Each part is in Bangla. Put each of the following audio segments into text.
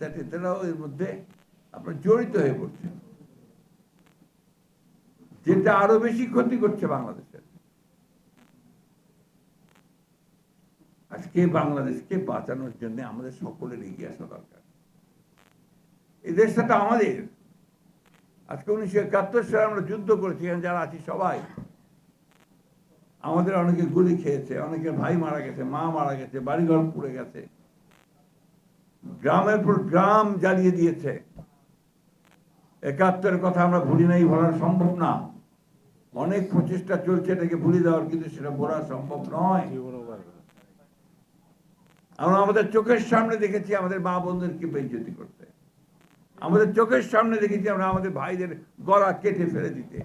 নেতারাও এর মধ্যে আপনার জড়িত হয়ে পড়ছে। যেটা আরও বেশি ক্ষতি করছে বাংলাদেশের। আজকে বাংলাদেশকে বাঁচানোর জন্য আমাদের সকলের এগিয়ে আসা দরকার। এই দেশটা তো আমাদের। আজকে উনিশশো একাত্তর সালে আমরা যুদ্ধ করেছি, এখানে যারা আছি সবাই। আমাদের অনেকে গুলি খেয়েছে, অনেকের ভাই মারা গেছে, মা মারা গেছে, বাড়িঘর পুড়ে গেছে। গ্রামের পর গ্রাম জ্বালিয়ে দিয়েছে। একাত্তরের কথা আমরা ভুলি নাই বলার সম্ভব না। অনেক প্রচেষ্টা চলছে এটাকে ভুলে দেওয়ার, কিন্তু সেটা বলা সম্ভব নয়। আমরা আমাদের চোখের সামনে দেখেছি আমাদের মা বোনদেরকে বেজ্জতি করতে। আমাদের চোখের সামনে দেখেছি আমরা আমাদের ভাইদের গলা কেটে ফেলে দিতে।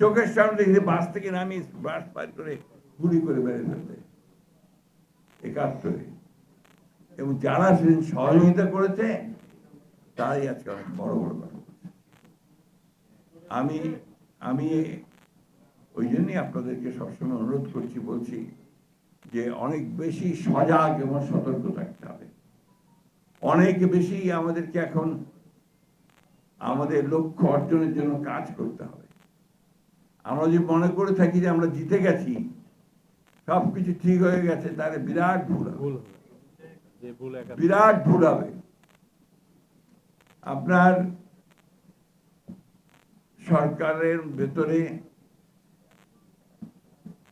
চোখের সামনে দেখেছি বাস থেকে নামিয়ে বাস পার করে গুলি করে মেরে ফেলতে। একাত্তরে এবং যারা সেদিন সহযোগিতা করেছে, তারাই আজকে অনেক বড় বড় কথা আমি আমি ওই জন্যই আপনাদেরকে সবসময় অনুরোধ করছি, বলছি যে অনেক বেশি সজাগ এবং সতর্ক থাকতে হবে। অনেক বেশি আমাদেরকে এখন আমাদের লক্ষ্য অর্জনের জন্য কাজ করতে হবে। আমরা যদি মনে করে থাকি যে আমরা জিতে গেছি সব কিছু ঠিক হয়ে গেছে তাহলে বিরাট ভুল হবে ভুল হবে যে ভুল একা বিরাট ভুল হবে। আপনার সরকারের ভেতরে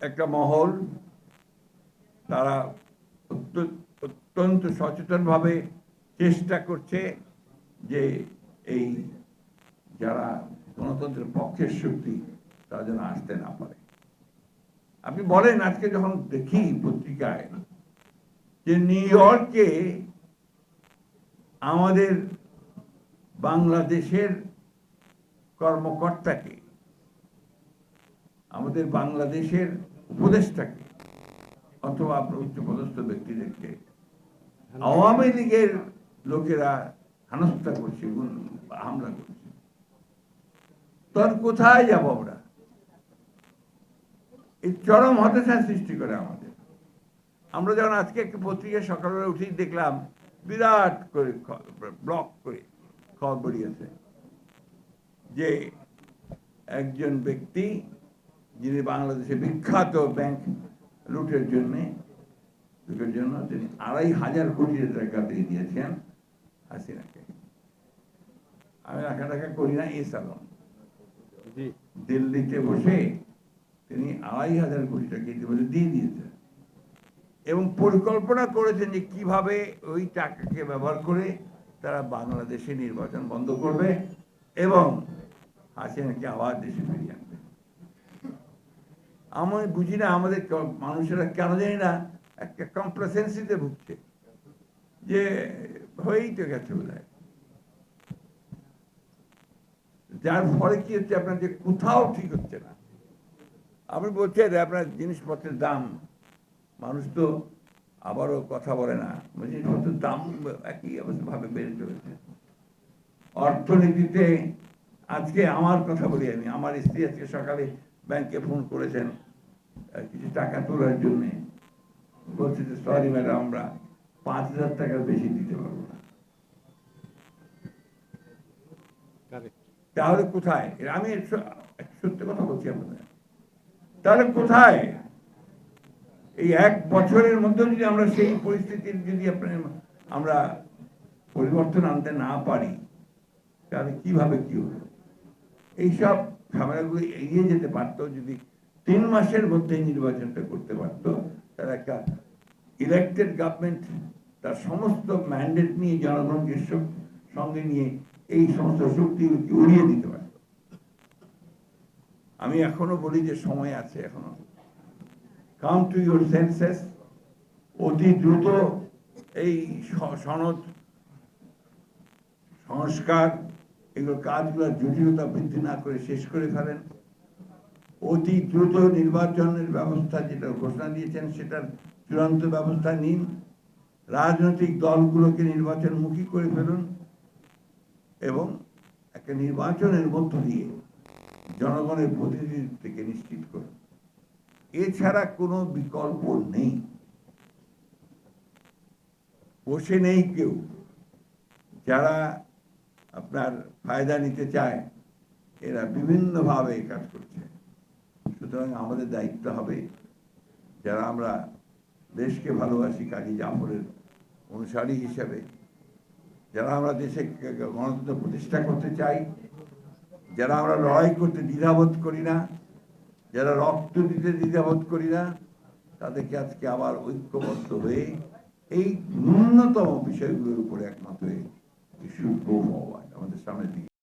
একটা মহল, তারা অত্যন্ত সচেতনভাবে চেষ্টা করছে যে এই যারা গণতন্ত্রের পক্ষের শক্তি, তারা যেন আসতে না পারে। আপনি বলেন, আজকে যখন দেখি পত্রিকায় যে নিউ ইয়র্কে আমাদের বাংলাদেশের কর্মকর্তাকে, আমাদের বাংলাদেশের উপদেষ্টাকে, অথবা আপনার উচ্চপদস্থ ব্যক্তিদেরকে, আওয়ামী লীগের লোকেরা হেনস্থা করছে হামলা করছে। তখন কোথায় যাব আমরা? এই চরম হতাশা সৃষ্টি করে আমাদের। আমরা যখন আজকে একটা পত্রিকা সকালবেলা উঠেই দেখলাম বিরাট করে ব্লক করে খবর বেরিয়েছে যে একজন ব্যক্তি যিনি বাংলাদেশে বিখ্যাত ব্যাংক লুটের জন্যে লুটের জন্য তিনি আড়াই হাজার কোটি টাকা দিয়ে দিয়েছেন হাসিনাকে। আমি রাখা টাকা করি না এই সালন। দিল্লিতে বসে তিনি আড়াই হাজার কোটি টাকা ইতিমধ্যে দিয়ে দিয়েছেন। এবং পরিকল্পনা করেছেন যে কীভাবে ওই টাকাকে ব্যবহার করে তারা বাংলাদেশে নির্বাচন বন্ধ করবে এবং হাসিনাকে আবার দেশে ফিরিয়ে আনবে। আমি বুঝি না আমাদের মানুষেরা কেন জানি না একটা কমপ্লেসেন্সিতে ভুগছে যে হয়েই তো গেছে বোধ যার ফলে কি হচ্ছে আপনার যে কোথাও ঠিক হচ্ছে না। আপনি বলছেন আপনার জিনিসপত্রের দাম মানুষ তো আবারও কথা বলে না। জিনিসপত্রের দাম একই অবস্থা ভাবে বেড়ে চলেছে। অর্থনীতিতে আজকে আমার কথা বলি আমি আমার স্ত্রী আজকে সকালে ব্যাংকে ফোন করেছেন কিছু টাকা তোলার জন্যে। বলছে যে সরি ম্যাডাম আমরা পাঁচ হাজার টাকার বেশি দিতে পারব না। তাহলে কোথায়? আমি সত্যি কথা বলছি আপনাদের। তাহলে কোথায়? এই এক বছরের মধ্যে যদি আমরা সেই পরিস্থিতির যদি আপনার আমরা পরিবর্তন আনতে না পারি, তাহলে কীভাবে কি হবে? এইসব ঝামেলাগুলো এগিয়ে যেতে পারতো, যদি তিন মাসের মধ্যে নির্বাচনটা করতে পারতো তার একটা ইলেক্টেড গভর্নমেন্ট তার সমস্ত ম্যান্ডেট নিয়ে জনগণকে সঙ্গে নিয়ে এই সমস্ত শক্তিগুলোকে উড়িয়ে দিতে পারত। আমি এখনও বলি যে সময় আছে এখনও। কাম টু ইউর সেন্সেস অতি দ্রুত এই সনদ, সংস্কার, এগুলো কাজগুলোর জটিলতা বৃদ্ধি না করে শেষ করে ফেলেন। অতি দ্রুত নির্বাচনের ব্যবস্থা যেটা ঘোষণা দিয়েছেন, সেটার চূড়ান্ত ব্যবস্থা নিন। রাজনৈতিক দলগুলোকে নির্বাচনমুখী করে ফেলুন এবং একটা নির্বাচনের মধ্য দিয়ে জনগণের প্রতিনিধিত্বকে নিশ্চিত করুন। এছাড়া কোনো বিকল্প নেই। বসে নেই কেউ। যারা আপনার ফায়দা নিতে চায়, এরা বিভিন্নভাবে কাজ করছে। সুতরাং আমাদের দায়িত্ব হবে যারা আমরা দেশকে ভালোবাসি, কাজী জাফরের অনুসারী হিসেবে। যারা আমরা দেশে গণতন্ত্র প্রতিষ্ঠা করতে চাই, যারা আমরা লড়াই করতে দ্বিধাবোধ করি না যারা রক্ত দিতে দ্বিধাবোধ করি না, তাদেরকে আজকে আবার ঐক্যবদ্ধ হয়ে এই ন্যূনতম বিষয়গুলোর উপরে একমাত্র আমাদের সামনে দিকে।